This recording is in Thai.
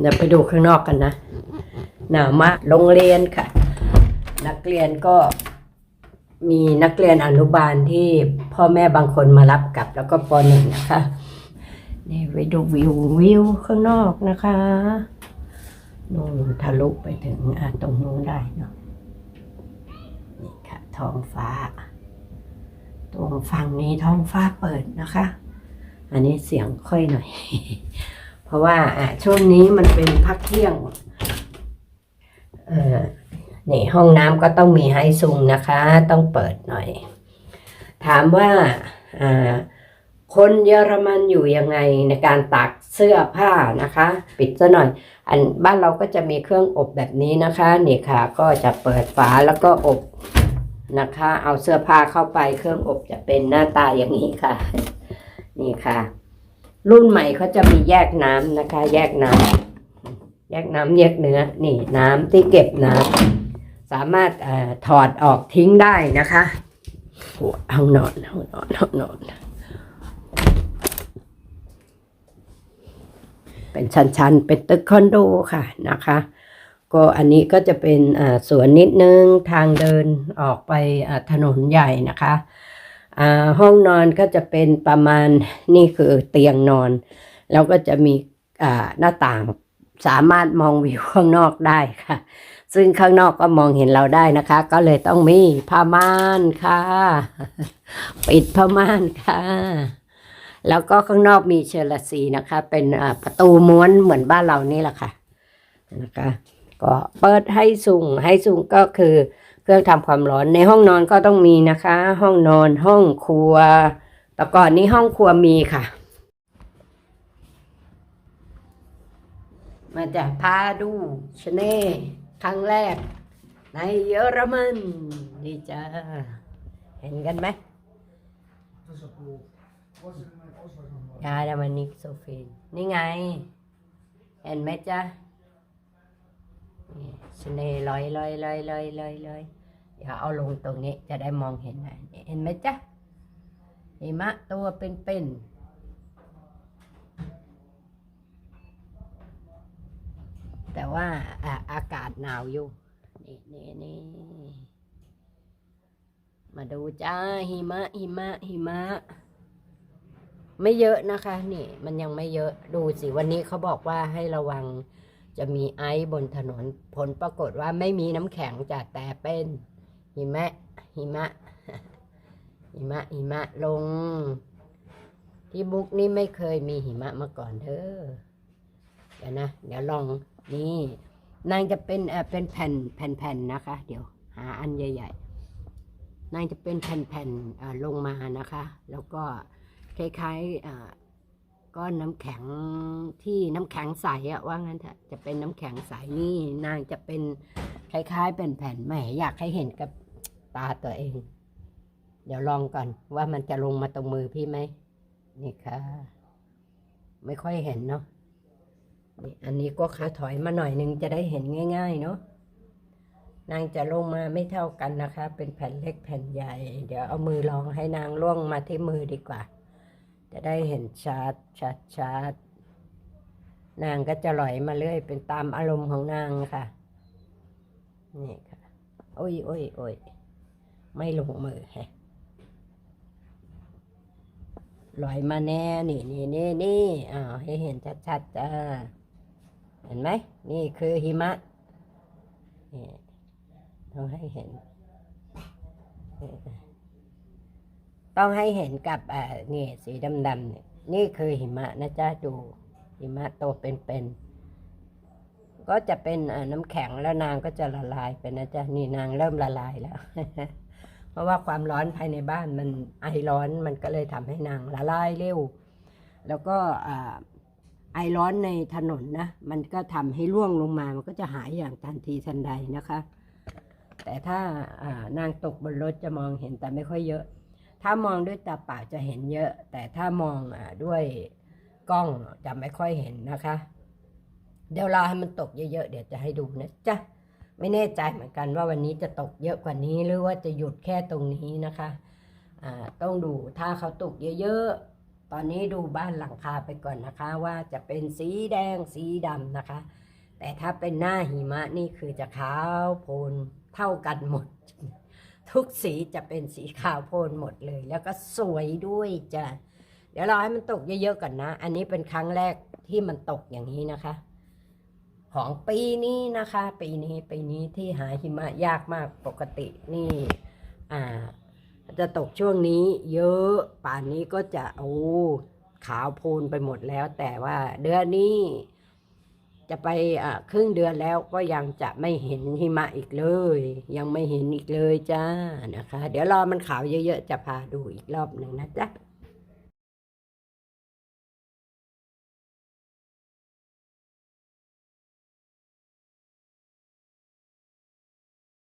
เดี๋ยวไปดูข้างนอกกันนะ หนาวมากโรงเรียนค่ะ นักเรียนก็มีนักเรียนอนุบาลที่พ่อแม่บางคนมารับกลับ แล้วก็ปหนึ่งนะคะนี่ไปดูวิววิวข้างนอกนะคะนู่นทะลุไปถึงอะตรงนู้นได้เนาะนี่ค่ะท้องฟ้า ตรงฝั่งนี้ท้องฟ้าเปิดนะคะ อันนี้เสียงค่อยหน่อย เพราะว่าอะช่วงนี้มันเป็นพักเที่ยงเออนี่ห้องน้ำก็ต้องมีไฮซุงนะคะ ต้องเปิดหน่อย ถามว่าอ่าคนเยอรมันอยู่ยังไงในการตากเสื้อผ้านะคะ ปิดซะหน่อย อันบ้านเราก็จะมีเครื่องอบแบบนี้นะคะ นี่ค่ะ ก็จะเปิดฝาแล้วก็อบนะคะ เอาเสื้อผ้าเข้าไปเครื่องอบจะเป็นหน้าตาอย่างนี้ค่ะ นี่ค่ะ รุ่นใหม่เขาจะมีแยกน้ำนะคะ แยกน้ำแยกน้ำแยกเนื้อ นี่น้ำที่เก็บน้ำสามารถอถอดออกทิ้งได้นะคะหัวห้องนอนห้องนอนห้องนอนเป็นชั้นๆ เป็นตึกคอนโดค่ะนะคะก็อันนี้ก็จะเป็นสวนนิดนึงทางเดินออกไปถนนใหญ่นะคะ ห้องนอนก็จะเป็นประมาณนี่คือเตียงนอน แล้วก็จะมีหน้าต่างสามารถมองวิวข้างนอกได้ค่ะ ซึ่งข้างนอกก็มองเห็นเราได้นะคะ ก็เลยต้องมีผ้าม่านค่ะ ปิดผ้าม่านค่ะ แล้วก็ข้างนอกมีเชลซีนะคะ เป็นประตูม้วนเหมือนบ้านเรานี่แหละค่ะนะคะ ก็เปิดให้สูงให้สูงก็คือ เครื่องทำความร้อนในห้องนอนก็ต้องมีนะคะ ห้องนอนห้องครัว แต่ก่อนนี้ห้องครัวมีค่ะ มาจากพาดูชเน่ครั้งแรก ในเยอรมันนี่จ้าเห็นกันไหมยาดามานิกโซฟีนนี่ไง เห็นไหมจ๊ะชเน่ลอยลอยลอยลอยลอยลอย เดี๋ยวเอาลงตรงนี้จะได้มองเห็นนะเห็นไหมจ๊ะหิมะตัวเป็นๆแต่ว่าออากาศหนาวอยู่นี่นี่นี่มาดูจ้าหิมะหิมะหิมะ ไม่เยอะนะคะ นี่ มันยังไม่เยอะดูสิวันนี้เขาบอกว่าให้ระวังจะมีไอซ์บนถนน ผลปรากฏว่าไม่มีน้ำแข็งจะแต่เป็น หิมะ หิมะ หิมะ หิมะลง ที่บุ๊กนี่ไม่เคยมีหิมะมาก่อนเด้อเดี๋ยวนะ เดี๋ยวลองนี่นางจะเป็นเอ่อเป็นแผ่นแผ่นแผ่นนะคะ เดี๋ยวหาอันใหญ่ๆนางจะเป็นแผ่นแผ่นเอ่อลงมานะคะ แล้วก็คล้ายๆอ่าก้อนน้ำแข็งที่น้ำแข็งใสอะว่างั้นเถอะจะเป็นน้ำแข็งใสนี่นางจะเป็นคล้ายๆเป็นแผ่นแหมอยากให้เห็นกับ ตาตัวเอง เดี๋ยวลองก่อนว่ามันจะลงมาตรงมือพี่ไหมนี่ค่ะ ไม่ค่อยเห็นเนาะนี่อันนี้ก็ขาถอยมาหน่อยนึงจะได้เห็นง่าย ๆ เนาะนางจะลงมาไม่เท่ากันนะคะ เป็นแผ่นเล็กแผ่นใหญ่ เดี๋ยวเอามือลองให้นางล่วงมาที่มือดีกว่า จะได้เห็นชัดชัดชัดนางก็จะลอยมาเรื่อยเป็นตามอารมณ์ของนางค่ะ นี่ค่ะ โอ้ยโอ้ยโอ้ย ไม่ลงมือฮะลอยมาแน่นี่นี่นี่นี่อ้าวให้เห็นชัดๆจ้าเห็นไหมนี่คือหิมะนี่ต้องให้เห็น ต้องให้เห็นกับอ่านี่สีดำๆเนี่ยนี่คือหิมะนะจ๊ะดูหิมะโตเป็นๆ ก็จะเป็นน้ำแข็งแล้วนางก็จะละลายไปนะจ๊ะนี่นางเริ่มละลายแล้ว เพราะว่าความร้อนภายในบ้านมันไอร้อนมันก็เลยทำให้นางละลายเร็ว แล้วก็อไอร้อนในถนนนะมันก็ทำให้ร่วงลงมามันก็จะหายอย่างทันทีทันใดนะคะ แต่ถ้าอ่านางตกบนรถจะมองเห็นแต่ไม่ค่อยเยอะ ถ้ามองด้วยตาเปล่าจะเห็นเยอะ แต่ถ้ามองอาด้วยกล้องจะไม่ค่อยเห็นนะคะ เดี๋ยวรอให้มันตกเยอะๆ เดี๋ยวจะให้ดูนะจ๊ะ ไม่แน่ใจเหมือนกันว่าวันนี้จะตกเยอะกว่านี้หรือว่าจะหยุดแค่ตรงนี้นะคะ อ่า ต้องดูถ้าเขาตกเยอะๆ ตอนนี้ดูบ้านหลังคาไปก่อนนะคะ ว่าจะเป็นสีแดงสีดำนะคะ แต่ถ้าเป็นหน้าหิมะนี่คือจะขาวโพลนเท่ากันหมด ทุกสีจะเป็นสีขาวโพลนหมดเลย แล้วก็สวยด้วยจ้ะ เดี๋ยวเราให้มันตกเยอะๆก่อนนะ อันนี้เป็นครั้งแรกที่มันตกอย่างนี้นะคะ ของปีนี้นะคะ ปีนี้ปีนี้ที่หาหิมะยากมากปกตินี่อ่าจะตกช่วงนี้เยอะป่านนี้ก็จะโอ้ขาวโพลนไปหมดแล้ว แต่ว่าเดือนนี้ จะไปอ่าครึ่งเดือนแล้วก็ยังจะไม่เห็นหิมะอีกเลย ยังไม่เห็นอีกเลยจ้านะคะ เดี๋ยวรอมันขาวเยอะๆจะพาดูอีกรอบหนึ่งนะจ๊ะ